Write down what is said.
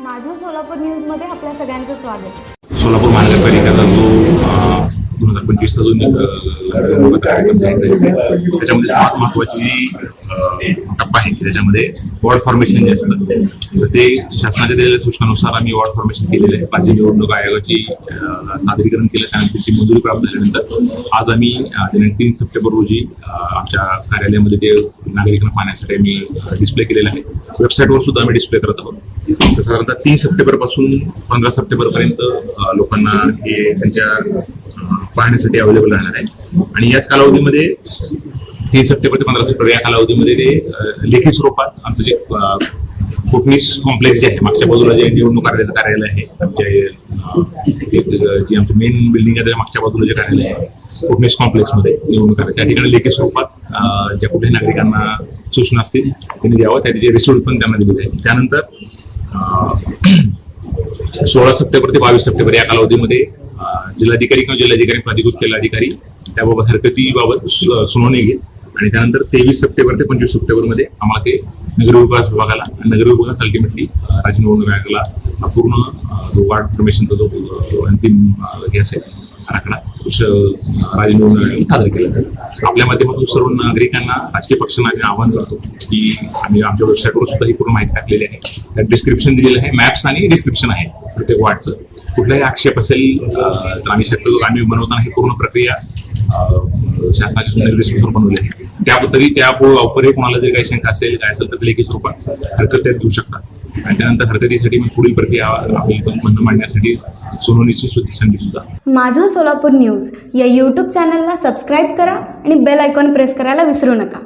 माझं सोलापूर न्यूजमध्ये आपल्या सगळ्यांचं स्वागत. सोलापूर महानगरपालिकेचा जो जो नि- त्याच्यामध्ये सर्वात महत्वाची टप्पा आहे त्याच्यामध्ये वॉर्ड फॉर्मेशन जे असतं तर ते शासनाच्या दिलेल्या सूचनानुसार आम्ही वॉर्ड फॉर्मेशन केलेलं आहे. राज्य निवडणूक आयोगाची सादरीकरण केलं त्यानंतर त्याची मंजुरी प्राप्त झाल्यानंतर आज आम्ही तीन सप्टेंबर रोजी आमच्या कार्यालयामध्ये ते नागरिकांना पाहण्यासाठी आम्ही डिस्प्ले केलेलं आहे. वेबसाईटवर सुद्धा आम्ही डिस्प्ले करत आहोत. तर साधारणतः तीन सप्टेंबरपासून पंधरा सप्टेंबर पर्यंत लोकांना हे त्यांच्या पाहण्यासाठी अवेलेबल राहणार आहे. आणि याच कालावधीमध्ये तीन सप्टेंबर ते पंधरा सप्टेंबर या कालावधीमध्ये ते लेखी स्वरूपात आमचं जे अ, कोटणीस कॉम्प्लेक्स जे आहे मागच्या बाजूला जे निवडणूक कार्यालयाचं कार्यालय आहे जे आमचं मेन बिल्डिंग आहे मागच्या बाजूला जे कार्यालय आहे कोटणीस कॉम्प्लेक्समध्ये निवडणूक कार्यालय त्या ठिकाणी लेखी स्वरूपात ज्या कुठल्याही नागरिकांना सूचना असतील त्यांनी द्यावं त्याचे रिसोर्ट पण त्यांना दिले जाईल त्यानंतर सोळा सप्टेंबर ते बावीस सप्टेंबर या कालावधीमध्ये जिल्हाधिकारी किंवा जिल्हाधिकारी प्राधिकृत केला अधिकारी त्याबाबत हरकतीबाबत सुनावणी घेईल आणि त्यानंतर तेवीस सप्टेंबर ते पंचवीस सप्टेंबरमध्ये आम्हाला ते नगर विभाग विभागाला आणि नगर विभागात अल्टिमेटली राज्य निवडणूक आयोगाला हा पूर्ण जो वार्ड फॉर्मेशनचा जो अंतिम हे असेल. आराखडा तो सादर केला जाईल. आपल्या माध्यमातून सर्व नागरिकांना राजकीय पक्षांना आम्ही आवाहन करतो की आम्ही आमच्या वेबसाईटवर सुद्धा ही पूर्ण माहिती टाकलेली आहे. त्यात डिस्क्रिप्शन दिलेलं आहे मॅप्स आणि डिस्क्रिप्शन आहे. प्रत्येक वार्डचं कुठलाही आक्षेप असेल तर आम्ही शक्यतो आम्ही बनवताना ही पूर्ण प्रक्रिया शासनाचे शासनाच्या निर्देशानुसार बनवली आहे. त्याबद्दल त्या वापरही कोणाला जर काही शंका असेल काय असेल तर ते लेखी स्वरूपात हरकत त्यात घेऊ शकतात. आणि त्यानंतर हरकतीसाठी मग पुढील प्रक्रिया आपली म्हणणं मांडण्यासाठी सोनवणीची सुद्धा संधी सुद्धा. माझं सोलापूर न्यूज या यूट्यूब चॅनलला सबस्क्राईब करा आणि बेल आयकॉन प्रेस करायला विसरू नका.